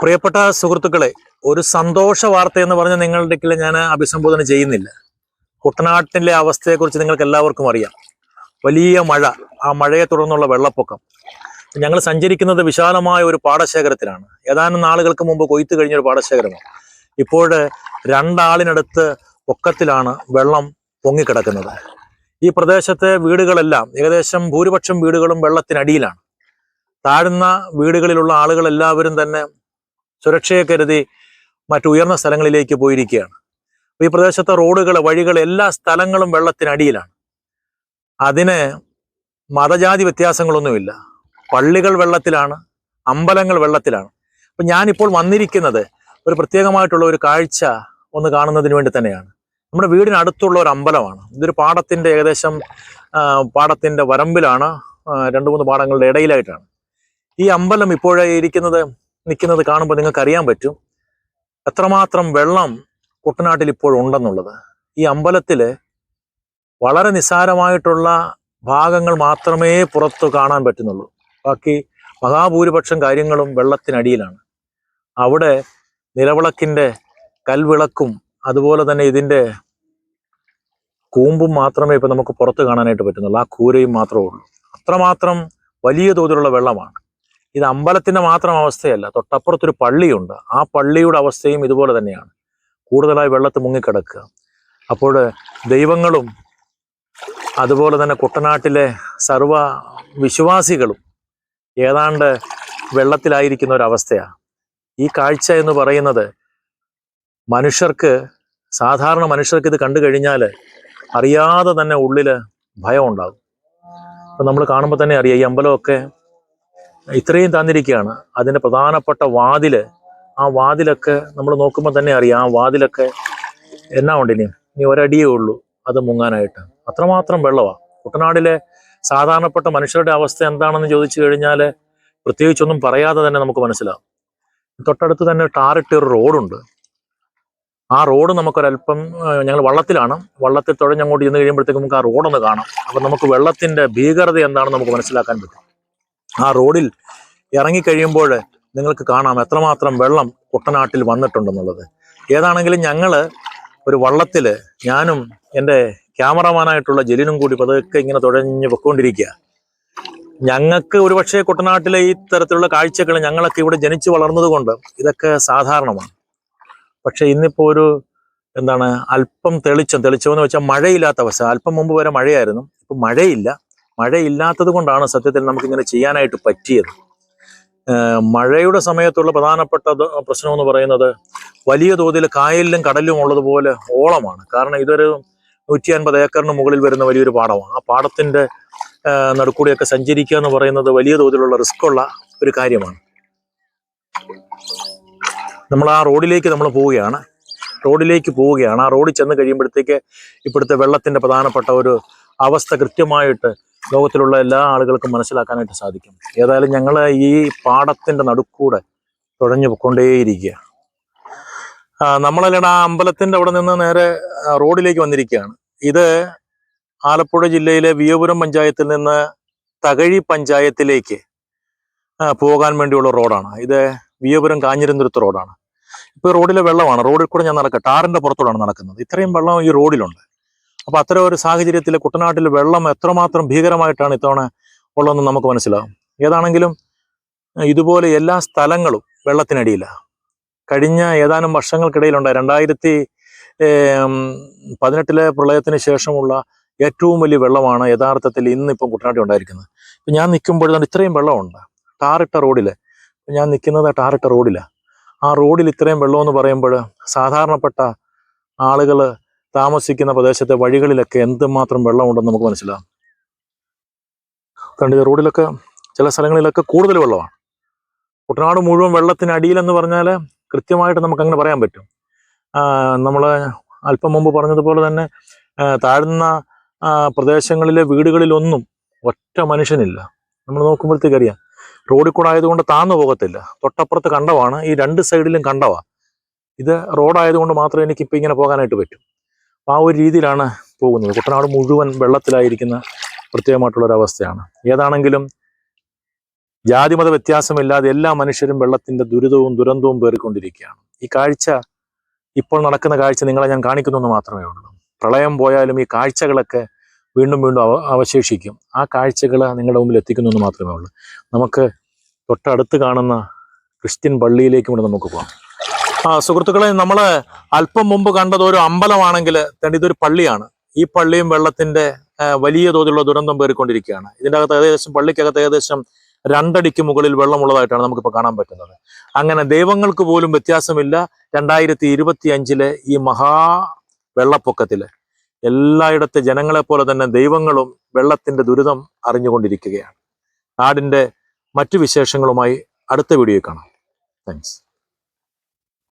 പ്രിയപ്പെട്ട സുഹൃത്തുക്കളെ ഒരു സന്തോഷ വാർത്ത എന്ന് പറഞ്ഞ് നിങ്ങളുടെ ഞാൻ അഭിസംബോധന ചെയ്യുന്നില്ല. കുട്ടനാട്ടിലെ അവസ്ഥയെക്കുറിച്ച് നിങ്ങൾക്ക് എല്ലാവർക്കും അറിയാം. വലിയ മഴ ആ മഴയെ തുടർന്നുള്ള വെള്ളപ്പൊക്കം. ഞങ്ങൾ സഞ്ചരിക്കുന്നത് വിശാലമായ ഒരു പാടശേഖരത്തിലാണ്. ഏതാനും നാളുകൾക്ക് മുമ്പ് കൊയ്ത്ത് കഴിഞ്ഞൊരു പാടശേഖരമാണ്. ഇപ്പോൾ രണ്ടാളിനടുത്ത് പൊക്കത്തിലാണ് വെള്ളം പൊങ്ങിക്കിടക്കുന്നത്. ഈ പ്രദേശത്തെ വീടുകളെല്ലാം ഏകദേശം ഭൂരിപക്ഷം വീടുകളും വെള്ളത്തിനടിയിലാണ്. താഴ്ന്ന വീടുകളിലുള്ള ആളുകൾ എല്ലാവരും തന്നെ സുരക്ഷയെ കരുതി മറ്റു ഉയർന്ന സ്ഥലങ്ങളിലേക്ക് പോയിരിക്കുകയാണ്. ഈ പ്രദേശത്തെ റോഡുകൾ വഴികൾ എല്ലാ സ്ഥലങ്ങളും വെള്ളത്തിനടിയിലാണ്. അതിന് മതജാതി വ്യത്യാസങ്ങളൊന്നുമില്ല. പള്ളികൾ വെള്ളത്തിലാണ് അമ്പലങ്ങൾ വെള്ളത്തിലാണ്. അപ്പൊ ഞാനിപ്പോൾ വന്നിരിക്കുന്നത് ഒരു പ്രത്യേകമായിട്ടുള്ള ഒരു കാഴ്ച ഒന്ന് കാണുന്നതിന് വേണ്ടി തന്നെയാണ്. നമ്മുടെ വീടിനടുത്തുള്ള ഒരു അമ്പലമാണ്. ഇതൊരു പാടത്തിന്റെ ഏകദേശം പാടത്തിന്റെ വരമ്പിലാണ് രണ്ട് മൂന്ന് പാടങ്ങളുടെ ഇടയിലായിട്ടാണ്. ഈ അമ്പലം ഇപ്പോഴേ ഇരിക്കുന്നത് നിൽക്കുന്നത് കാണുമ്പോൾ നിങ്ങൾക്ക് അറിയാൻ പറ്റും എത്രമാത്രം വെള്ളം കുട്ടനാട്ടിൽ ഇപ്പോഴുണ്ടെന്നുള്ളത് ഈ അമ്പലത്തിൽ വളരെ നിസ്സാരമായിട്ടുള്ള ഭാഗങ്ങൾ മാത്രമേ പുറത്തു കാണാൻ പറ്റുന്നുള്ളൂ. ബാക്കി മഹാഭൂരിപക്ഷം കാര്യങ്ങളും വെള്ളത്തിനടിയിലാണ്. അവിടെ നിലവിളക്കിന്റെ കൽവിളക്കും അതുപോലെ തന്നെ ഇതിന്റെ കൂമ്പും മാത്രമേ ഇപ്പം നമുക്ക് പുറത്ത് കാണാനായിട്ട് പറ്റുന്നുള്ളൂ. ആ കൂരയും മാത്രമേ ഉള്ളൂ. അത്രമാത്രം വലിയ തോതിലുള്ള വെള്ളമാണ്. ഇത് അമ്പലത്തിന്റെ മാത്രം അവസ്ഥയല്ല തൊട്ടപ്പുറത്തൊരു പള്ളിയുണ്ട്. ആ പള്ളിയുടെ അവസ്ഥയും ഇതുപോലെ തന്നെയാണ്. കൂടുതലായി വെള്ളത്തിൽ മുങ്ങിക്കിടക്കുക. അപ്പോൾ ദൈവങ്ങളും അതുപോലെ തന്നെ കുട്ടനാട്ടിലെ സർവ വിശ്വാസികളും ഏതാണ്ട് വെള്ളത്തിലായിരിക്കുന്ന ഒരവസ്ഥയാണ് ഈ കാഴ്ച എന്ന് പറയുന്നത് മനുഷ്യർക്ക് സാധാരണ മനുഷ്യർക്ക് ഇത് കണ്ടു കഴിഞ്ഞാൽ അറിയാതെ തന്നെ ഉള്ളിൽ ഭയം ഉണ്ടാകും. അപ്പം നമ്മൾ കാണുമ്പോൾ തന്നെ അറിയാം ഈ അമ്പലമൊക്കെ ഇത്രയും തന്നിരിക്കുകയാണ്. അതിന്റെ പ്രധാനപ്പെട്ട വാതിൽ ആ വാതിലൊക്കെ നമ്മൾ നോക്കുമ്പോൾ തന്നെ അറിയാം ആ വാതിലൊക്കെ എന്നാ ഉണ്ട് ഇനി ഇനി ഒരടിയേ ഉള്ളൂ അത് മുങ്ങാനായിട്ട്. അത്രമാത്രം വെള്ളമാണ് കുട്ടനാടിലെ സാധാരണപ്പെട്ട മനുഷ്യരുടെ അവസ്ഥ എന്താണെന്ന് ചോദിച്ചു കഴിഞ്ഞാൽ പ്രത്യേകിച്ചൊന്നും പറയാതെ തന്നെ നമുക്ക് മനസ്സിലാവും. തൊട്ടടുത്ത് തന്നെ ടാറിട്ട ഒരു റോഡുണ്ട്. ആ റോഡ് നമുക്കൊരല്പം ഞങ്ങൾ വള്ളത്തിലാണ്. വള്ളത്തിൽ തുഴഞ്ഞങ്ങോട്ട് ചെന്ന് കഴിയുമ്പോഴത്തേക്ക് നമുക്ക് ആ റോഡൊന്ന് കാണാം. അപ്പം നമുക്ക് വെള്ളത്തിന്റെ ഭീകരത എന്താണെന്ന് നമുക്ക് മനസ്സിലാക്കാൻ പറ്റും. ആ റോഡിൽ ഇറങ്ങിക്കഴിയുമ്പോൾ നിങ്ങൾക്ക് കാണാം എത്രമാത്രം വെള്ളം കുട്ടനാട്ടിൽ വന്നിട്ടുണ്ടെന്നുള്ളത്. ഏതാണെങ്കിലും ഞങ്ങൾ ഒരു വള്ളത്തിൽ ഞാനും എന്റെ ക്യാമറമാനായിട്ടുള്ള ജലിനും കൂടി പതുക്കെ ഇങ്ങനെ തുഴഞ്ഞ് പൊയ്ക്കൊണ്ടിരിക്കുക ഞങ്ങൾക്ക് ഒരുപക്ഷെ കുട്ടനാട്ടിലെ ഈ തരത്തിലുള്ള കാഴ്ചകൾ ഞങ്ങളൊക്കെ ഇവിടെ ജനിച്ചു വളർന്നതുകൊണ്ട് ഇതൊക്കെ സാധാരണമാണ്. പക്ഷെ ഇന്നിപ്പോൾ ഒരു എന്താണ് അല്പം തെളിച്ചം തെളിച്ചമെന്ന് വെച്ചാൽ മഴയില്ലാത്ത അവസ്ഥ. അല്പം മുമ്പ് വരെ മഴയായിരുന്നു. ഇപ്പം മഴയില്ല. മഴയില്ലാത്തത് കൊണ്ടാണ് സത്യത്തിൽ നമുക്കിങ്ങനെ ചെയ്യാനായിട്ട് പറ്റിയത്. മഴയുടെ സമയത്തുള്ള പ്രധാനപ്പെട്ട പ്രശ്നമെന്ന് പറയുന്നത് വലിയ തോതിൽ കായലിലും കടലിലും ഉള്ളതുപോലെ ഓളമാണ്. കാരണം ഇതൊരു നൂറ്റി അൻപത് ഏക്കറിന് മുകളിൽ വരുന്ന വലിയൊരു പാടമാണ്. ആ പാടത്തിന്റെ നടുക്കൂടിയൊക്കെ സഞ്ചരിക്കുക എന്ന് പറയുന്നത് വലിയ തോതിലുള്ള റിസ്ക് ഉള്ള ഒരു കാര്യമാണ്. നമ്മൾ ആ റോഡിലേക്ക് നമ്മൾ പോവുകയാണ്. റോഡിലേക്ക് പോവുകയാണ്. ആ റോഡിൽ ചെന്ന് കഴിയുമ്പോഴത്തേക്ക് ഇപ്പോഴത്തെ വെള്ളത്തിന്റെ പ്രധാനപ്പെട്ട ഒരു അവസ്ഥ കൃത്യമായിട്ട് ലോകത്തിലുള്ള എല്ലാ ആളുകൾക്കും മനസ്സിലാക്കാനായിട്ട് സാധിക്കും. ഏതായാലും ഞങ്ങൾ ഈ പാടത്തിന്റെ നടുക്കൂടെ തുഴഞ്ഞു പൊക്കൊണ്ടേയിരിക്കുക നമ്മളല്ലേ ആ അമ്പലത്തിന്റെ അവിടെ നിന്ന് നേരെ റോഡിലേക്ക് വന്നിരിക്കുകയാണ്. ഇത് ആലപ്പുഴ ജില്ലയിലെ വിയപുരം പഞ്ചായത്തിൽ നിന്ന് തകഴി പഞ്ചായത്തിലേക്ക് പോകാൻ വേണ്ടിയുള്ള റോഡാണ്. ഇത് വിയപുരം കാഞ്ഞിരന്തുരുത്ത് റോഡാണ്. ഇപ്പൊ റോഡിലെ വെള്ളമാണ്. റോഡിൽ കൂടെ ഞാൻ നടക്കുക ടാറിന്റെ പുറത്തോടാണ് നടക്കുന്നത്. ഇത്രയും വെള്ളം ഈ റോഡിലുണ്ട്. അപ്പൊ അത്തരം ഒരു സാഹചര്യത്തിൽ കുട്ടനാട്ടിൽ വെള്ളം എത്രമാത്രം ഭീകരമായിട്ടാണ് ഇത്തവണ ഉള്ളതെന്ന് നമുക്ക് മനസ്സിലാവും. ഏതാണെങ്കിലും ഇതുപോലെ എല്ലാ സ്ഥലങ്ങളും വെള്ളത്തിനടിയിലാണ് കഴിഞ്ഞ ഏതാനും വർഷങ്ങൾക്കിടയിലുണ്ട് രണ്ടായിരത്തി പതിനെട്ടിലെ പ്രളയത്തിന് ശേഷമുള്ള ഏറ്റവും വലിയ വെള്ളമാണ് യഥാർത്ഥത്തിൽ ഇന്നിപ്പം കുട്ടനാട്ടിൽ ഉണ്ടായിരിക്കുന്നത്. ഇപ്പം ഞാൻ നിൽക്കുമ്പോഴാണ് ഇത്രയും വെള്ളമുണ്ട്. ടാറിട്ട റോഡിൽ ഞാൻ നിൽക്കുന്നത് ടാറിട്ട റോഡിലാണ് ആ റോഡിൽ ഇത്രയും വെള്ളമെന്ന് പറയുമ്പോൾ സാധാരണപ്പെട്ട ആളുകൾ താമസിക്കുന്ന പ്രദേശത്തെ വഴികളിലൊക്കെ എന്തുമാത്രം വെള്ളമുണ്ടെന്ന് നമുക്ക് മനസ്സിലാവും കണ്ടിത് റോഡിലൊക്കെ ചില സ്ഥലങ്ങളിലൊക്കെ കൂടുതൽ വെള്ളമാണ്. കുട്ടനാട് മുഴുവൻ വെള്ളത്തിനടിയിലെന്ന് പറഞ്ഞാൽ കൃത്യമായിട്ട് നമുക്ക് അങ്ങനെ പറയാൻ പറ്റും. നമ്മൾ അല്പം മുമ്പ് പറഞ്ഞതുപോലെ തന്നെ താഴ്ന്ന പ്രദേശങ്ങളിലെ വീടുകളിലൊന്നും ഒറ്റ മനുഷ്യനില്ല. നമ്മൾ നോക്കുമ്പോഴത്തേക്ക് അറിയാം റോഡിൽ കൂടെ ആയതുകൊണ്ട് താന്നു പോകത്തില്ല. തൊട്ടപ്പുറത്ത് കണ്ടവാണ് ഈ രണ്ട് സൈഡിലും കണ്ടവാ. ഇത് റോഡായതുകൊണ്ട് മാത്രമേ എനിക്കിപ്പോൾ ഇങ്ങനെ പോകാനായിട്ട് പറ്റൂ. ആ ഒരു രീതിയിലാണ് പോകുന്നത്. കുട്ടനാട് മുഴുവൻ വെള്ളത്തിലായിരിക്കുന്ന പ്രത്യേകമായിട്ടുള്ളൊരവസ്ഥയാണ് ഏതാണെങ്കിലും ജാതിമത വ്യത്യാസമില്ലാതെ എല്ലാ മനുഷ്യരും വെള്ളത്തിന്റെ ദുരിതവും ദുരന്തവും പേറിക്കൊണ്ടിരിക്കുകയാണ്. ഈ കാഴ്ച ഇപ്പോൾ നടക്കുന്ന കാഴ്ച നിങ്ങളെ ഞാൻ കാണിക്കുന്നു എന്ന് മാത്രമേ ഉള്ളൂ. പ്രളയം പോയാലും ഈ കാഴ്ചകളൊക്കെ വീണ്ടും വീണ്ടും അവ അവശേഷിക്കും. ആ കാഴ്ചകൾ നിങ്ങളുടെ മുമ്പിൽ എത്തിക്കുന്നു എന്ന് മാത്രമേ ഉള്ളൂ. നമുക്ക് തൊട്ടടുത്ത് കാണുന്ന ക്രിസ്ത്യൻ പള്ളിയിലേക്കും കൂടെ നമുക്ക് പോകാം. സുഹൃത്തുക്കളെ നമ്മൾ അല്പം മുമ്പ് കണ്ടത് ഒരു അമ്പലമാണെങ്കിൽ ഇതൊരു പള്ളിയാണ്. ഈ പള്ളിയും വെള്ളത്തിന്റെ വലിയ തോതിലുള്ള ദുരന്തം പേറിക്കൊണ്ടിരിക്കുകയാണ്. ഇതിന്റെ അകത്ത് ഏകദേശം പള്ളിക്കകത്ത് ഏകദേശം രണ്ടടിക്ക് മുകളിൽ വെള്ളമുള്ളതായിട്ടാണ് നമുക്കിപ്പോൾ കാണാൻ പറ്റുന്നത്. അങ്ങനെ ദൈവങ്ങൾക്ക് പോലും വ്യത്യാസമില്ല. രണ്ടായിരത്തി ഇരുപത്തി അഞ്ചിലെ ഈ മഹാ വെള്ളപ്പൊക്കത്തിൽ എല്ലായിടത്തെ ജനങ്ങളെ പോലെ തന്നെ ദൈവങ്ങളും വെള്ളത്തിന്റെ ദുരിതം അറിഞ്ഞുകൊണ്ടിരിക്കുകയാണ്. നാടിന്റെ മറ്റു വിശേഷങ്ങളുമായി അടുത്ത വീഡിയോയിൽ കാണാം. താങ്ക്സ്